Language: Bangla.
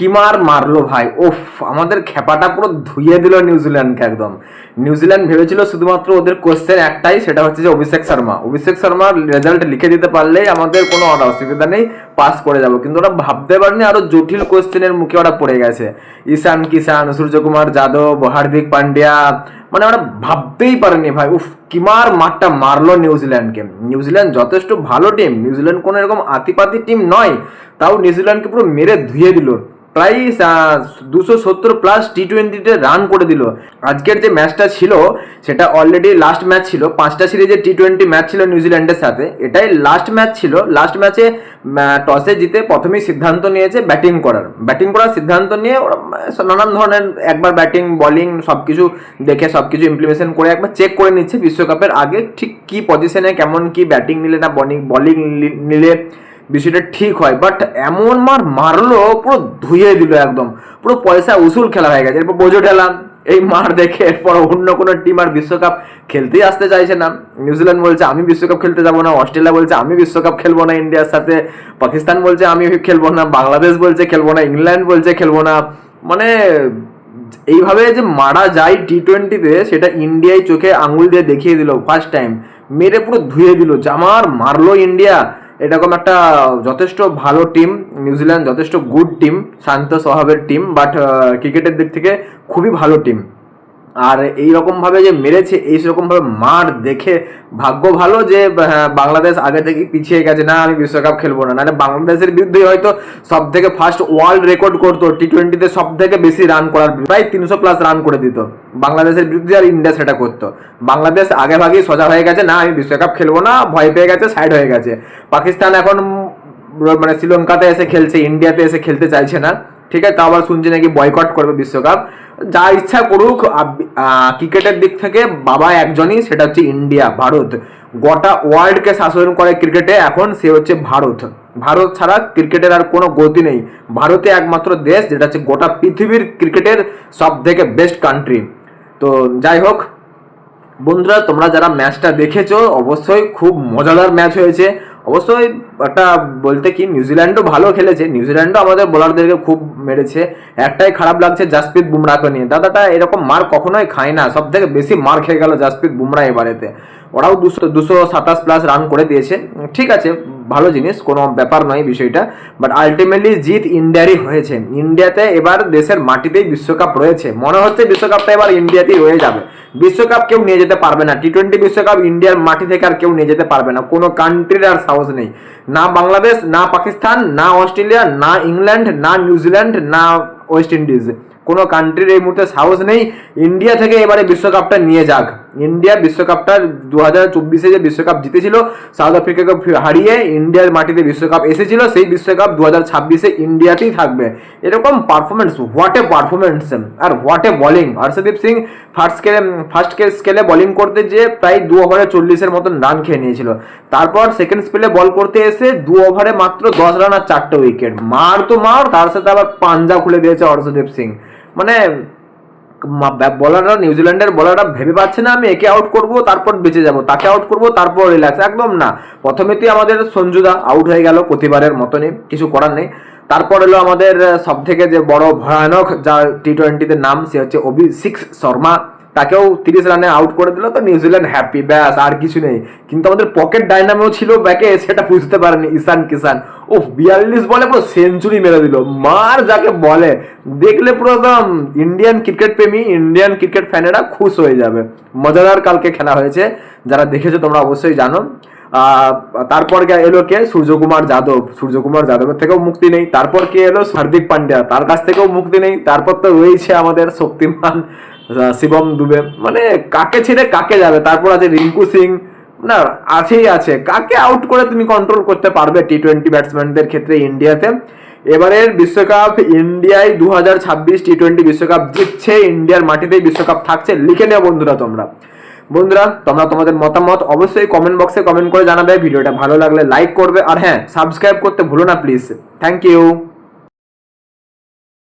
কিমার মারলো ভাই। ওফ আমাদের খেপাটা পুরো ধুইয়ে দিল নিউজিল্যান্ডকে একদম। নিউজিল্যান্ড ভেবেছিল শুধুমাত্র ওদের কোশ্চেন একটাই, সেটা হচ্ছে যে অভিষেক শর্মা। অভিষেক শর্মার রেজাল্ট লিখে দিতে পারলেই আমাদের কোনো অসুবিধা নেই পাস করে যাব। কিন্তু ওরা ভাবতে পারেনি আরও জটিল কোশ্চেনের মুখে ওরা পড়ে গেছে। ঈশান কিষান, সূর্যকুমার যাদব, হার্দিক পান্ডিয়া মানে ওরা ভাবতেই পারেনি ভাই। উফ কিমার মাঠটা মারলো নিউজিল্যান্ডকে নিউজিল্যান্ড যথেষ্ট ভালো টিম নিউজিল্যান্ড কোনো এরকম আতিপাতি টিম নয়। তাও নিউজিল্যান্ডকে পুরো মেরে ধুয়ে দিল। প্রায় দুশো সত্তর প্লাস টি টোয়েন্টিতে রান করে দিল। আজকের যে ম্যাচটা ছিল, সেটা অলরেডি লাস্ট ম্যাচ ছিল। পাঁচটা সিরিজে টি টোয়েন্টি ম্যাচ ছিল নিউজিল্যান্ডের সাথে। এটাই লাস্ট ম্যাচ ছিল। লাস্ট ম্যাচে টসে জিতে প্রথমেই সিদ্ধান্ত নিয়েছে ব্যাটিং করার। ব্যাটিং করার সিদ্ধান্ত নিয়ে ওরা নানান ধরনের একবার ব্যাটিং বলিং সব কিছু দেখে সব কিছু ইমপ্লিমেশন করে একবার চেক করে নিচ্ছে বিশ্বকাপের আগে। ঠিক কী পজিশনে কেমন কি ব্যাটিং নিলে না বলিং বলিং নিলে বিষয়টা ঠিক হয় বাট এমন মার মারলো, পুরো ধুয়ে দিল একদম। পুরো পয়সা উসুল খেলা হয়ে গেছে। এরপর বোঝো ঠেলাম এই মার দেখে এরপর অন্য কোনো টিম আর বিশ্বকাপ খেলতেই আসতে চাইছে না। নিউজিল্যান্ড বলছে, আমি বিশ্বকাপ খেলতে যাব না। অস্ট্রেলিয়া বলছে, আমি বিশ্বকাপ খেলব না। ইন্ডিয়ার সাথে পাকিস্তান বলছে, আমি খেলব না। বাংলাদেশ বলছে, খেলব না। ইংল্যান্ড বলছে, খেলব না। মানে এইভাবে যে মারা যায় টি টোয়েন্টিতে সেটা ইন্ডিয়ায় চোখে আঙুল দিয়ে দেখিয়ে দিল ফার্স্ট টাইম মেরে পুরো ধুয়ে দিল, জামার মারলো ইন্ডিয়া এরকম একটা যথেষ্ট ভালো টিম নিউজিল্যান্ড যথেষ্ট গুড টিম শান্ত স্বভাবের টিম বাট ক্রিকেটের দিক থেকে খুবই ভালো টিম আর এই রকম ভাবে যে মেরেছে, এই রকম ভাবে মার দেখে ভাগ্য ভালো যে বাংলাদেশ আগে থেকে পিছিয়ে গেছে, না আমি বিশ্বকাপ খেলব না। নাহলে বাংলাদেশের বিরুদ্ধে হয়তো সব থেকে ফার্স্ট ওয়ার্ল্ড রেকর্ড করতো টি টোয়েন্টিতে সব থেকে বেশি রান করার, প্রায় তিনশো প্লাস রান করে দিত। বাংলাদেশের বিরুদ্ধে আর ইন্ডিয়া সেটা করতো। বাংলাদেশ আগে ভাগেই সোজা হয়ে গেছে, না আমি বিশ্বকাপ খেলব না, ভয় পেয়ে গেছে সাইড হয়ে গেছে। পাকিস্তান এখন মানে শ্রীলঙ্কাতে এসে খেলছে, ইন্ডিয়াতে এসে খেলতে চাইছে না। ঠিক আছে, তা আবার শুনছি নাকি বয়কট করবে বিশ্বকাপ। যা ইচ্ছা করুক ক্রিকেটের দিক থেকে বাবা একজনই, সেটা হচ্ছে ইন্ডিয়া, ভারত। গোটা ওয়ার্ল্ডকে শাসন করে ক্রিকেটে, এখন সে হচ্ছে ভারত। ভারত ছাড়া ক্রিকেটের আর কোনো গতি নেই। ভারতে একমাত্র দেশ, যেটা হচ্ছে গোটা পৃথিবীর ক্রিকেটের সব থেকে বেস্ট কান্ট্রি তো যাই হোক, বন্ধুরা, তোমরা যারা ম্যাচটা দেখেছ, অবশ্যই খুব মজাদার ম্যাচ হয়েছে। অবশ্যই একটা বলতে কি নিউজিল্যান্ডও ভালো খেলেছে। নিউজিল্যান্ডও আমাদের বোলারদেরকে খুব মেরেছে। একটাই খারাপ লাগছে জাসপ্রীত বুমরাকে নিয়ে। দাদাটা এরকম মার কখনোই খায় না। সব থেকে বেশি মার খেয়ে গেল জাসপ্রীত বুমরা এবারেতে। ওরাও দুশো দুশো সাতাশ প্লাস রান করে দিয়েছে। ঠিক আছে, ভালো জিনিস, কোনো ব্যাপার নয় বিষয়টা। বাট আলটিমেটলি জিত ইন্ডিয়ারই হয়েছে। ইন্ডিয়াতে এবার দেশের মাটিতেই বিশ্বকাপ রয়েছে। মনে হচ্ছে বিশ্বকাপটা এবার ইন্ডিয়াতেই রয়ে যাবে। বিশ্বকাপ কেউ নিয়ে যেতে পারবে না। টি টোয়েন্টি বিশ্বকাপ ইন্ডিয়ার মাটি থেকে আর কেউ নিয়ে যেতে পারবে না। কোনো কান্ট্রির আর সাহস নেই। না বাংলাদেশ না পাকিস্তান না অস্ট্রেলিয়া না ইংল্যান্ড না নিউজিল্যান্ড না ওয়েস্ট ইন্ডিজ। কোনো কান্ট্রির এই মুহূর্তে সাহস নেই। ইন্ডিয়া থেকে এবারে বিশ্বকাপটা নিয়ে যাক। ইন্ডিয়া বিশ্বকাপটা দু হাজার চব্বিশে যে বিশ্বকাপ জিতেছিল সাউথ আফ্রিকাকে হারিয়ে ইন্ডিয়ার মাটিতে বিশ্বকাপ এসেছিল, সেই বিশ্বকাপ দু হাজার ছাব্বিশে ইন্ডিয়াতেই থাকবে। এরকম performance what a performance R what a bowling Harshdeep Singh first স্কেলে ফার্স্ট স্কেলে বলিং করতে যে প্রায় দু ওভারে চল্লিশের মতন রান খেয়ে নিয়েছিল। তারপর সেকেন্ড স্পেলে বল করতে এসে দু ওভারে মাত্র দশ রান আর চারটে উইকেট মার তো মার, তার সাথে আবার পাঞ্জা খুলে দিয়েছে হর্ষদীপ সিং। মানে বলাররা নিউজিল্যান্ডের বলাররা ভেবে পাচ্ছে না, আমি একে আউট করব, তারপর বেঁচে যাব। তাকে আউট করব, তারপর রিল্যাক্স একদম না। প্রথমেতেই আমাদের সঞ্জুদা আউট হয়ে গেল প্রতিবারের মতনই, কিছু করার নেই। তারপর এলো আমাদের সব থেকে যে বড় ভয়ানক যা টি টোয়েন্টিতে নাম, সে হচ্ছে অভিষেক শর্মা। তাকেও তিরিশ রানে আউট করে দিল তো নিউজিল্যান্ড হ্যাপি ব্যাস, আর কিছু নেই। কিন্তু আমাদের পকেট ডাইনামো ছিল ব্যাকে, সেটা বুঝতে পারেনি ঈশান কিষান। ও বিয়াল্লিশ বলে পুরো সেঞ্চুরি মেরে দিল। মার যাকে বলে। দেখলে পুরো একদম ইন্ডিয়ান ক্রিকেট প্রেমী ইন্ডিয়ান ক্রিকেট ফ্যানেরা খুশ হয়ে যাবে। মজাদার কালকে খেলা হয়েছে। যারা দেখেছ তোমরা অবশ্যই জানো। তারপর এলো কে? সূর্যকুমার যাদব। সূর্যকুমার যাদবের থেকেও মুক্তি নেই। তারপর কে এলো? হার্দিক পান্ডিয়া। তার কাছ থেকেও মুক্তি নেই। তারপর তো রয়েছে আমাদের শক্তিমান শিবম দুবে মানে কাকে ছেড়ে কাকে যাবে? তারপর আছে রিঙ্কু সিং। না, আছেই আছে। কাকে আউট করে তুমি কন্ট্রোল করতে পারবে টি টোয়েন্টি ব্যাটসম্যানদের ক্ষেত্রে ইন্ডিয়াতে এবারের বিশ্বকাপ ইন্ডিয়ায় দু হাজার ছাব্বিশ টি টোয়েন্টি বিশ্বকাপ জিতছে। ইন্ডিয়ার মাটিতেই বিশ্বকাপ থাকছে। লিখে নেও বন্ধুরা তোমরা। বন্ধুরা, তোমরা তোমাদের মতামত অবশ্যই কমেন্ট বক্সে কমেন্ট করে জানাবে। ভিডিওটা ভালো লাগলে লাইক করবে। আর হ্যাঁ সাবস্ক্রাইব করতে ভুলো না প্লিজ থ্যাংক ইউ